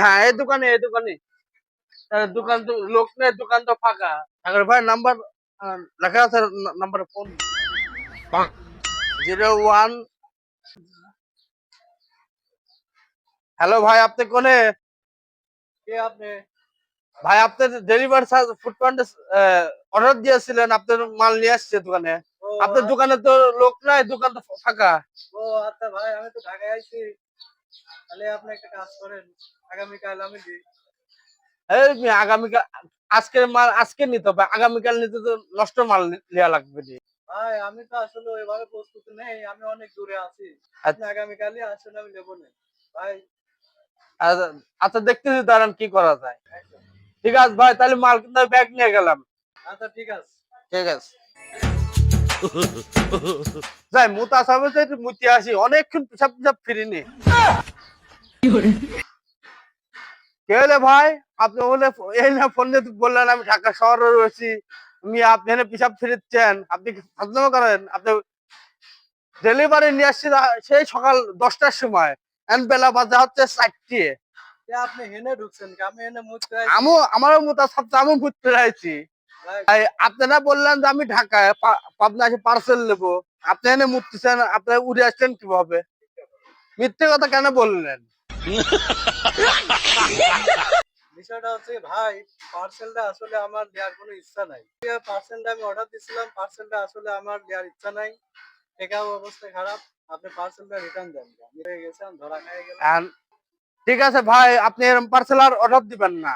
হ্যাঁ এই দোকানে এই দোকানে। দোকান তো লোক নেই দোকান তো ফাঁকা। সাগর ভাই নাম্বার লেখা আছে number phone. Zero one. Hello ভাই আপনি কোনে? কে আপনি? ভাই আপনি ডেলিভারি ফুড পয়েন্টে অর্ডার দিয়েছিলেন আপনার মাল নিয়ে আসছে দোকানে। আপনার দোকানে তো লোক নাই দোকান তো ফাঁকা। ও আচ্ছা ভাই আমি তো ঢাকায় আইছি। তাহলে আপনি একটা কাজ করেন আগামীকাল আমি দিই এই আগামীকাল আজকের মাল আজকে নিতে হবে আগামীকাল নিতে তো নষ্ট মাল নেওয়া লাগবে ভাই আমি তো আসলে ওইভাবে প্রস্তুতি নেই আমি অনেক দূরে আছি। আপনি আচ্ছা। আগামীকালই আসলে আমি নেব না। ভাই। আচ্ছা, আচ্ছা দেখতেছি দাঁড়ান কি করা যায়। ঠিক আছে ভাই তাহলে মাল কিন্তু ব্যাগ নিয়ে গেলাম। আচ্ছা ঠিক আছে। ঠিক আছে। যাই মুতা মুতি আসি অনেকক্ষণ ফিরিনি। কে হলে? ভাই? আপনি বলে এই না ফোন দিয়ে বললেন আমি ঢাকা শহরে রয়েছি। আমি আপনি এখানে ফিরছেন আপনি কি করেন? আপনি ডেলিভারি নিয়ে আসছি সেই সকাল দশটার সময়। বেলা বাজে হচ্ছে চারটে। আপনি হেনে ঢুকছেন আমি হেনে মুছতে আমু আমারও মুতা সবচেয়ে আমি ঘুরতে চাইছি ভাই আপনারা বললেন যে আমি ঢাকায় পাবনা এসে পার্সেল নেব। আপনি এনে মুততেছেন আপনি উড়ে আসছেন কীভাবে? মিথ্যে কথা কেন বললেন? বিষয়টা হচ্ছে ভাই পার্সেলটা আসলে আমার দেওয়ার কোনো ইচ্ছা নাই। পার্সেলটা আমি অর্ডার দিছিলাম পার্সেলটা আসলে আমার দেওয়ার ইচ্ছা নাই। টেকাও অবস্থা খারাপ। আপনি পার্সেলটা রিটার্ন দেন। আমি গেছেন ধরা খাই গেল ঠিক আছে ভাই আপনি এরকম পার্সেল আর অর্ডার দিবেন না।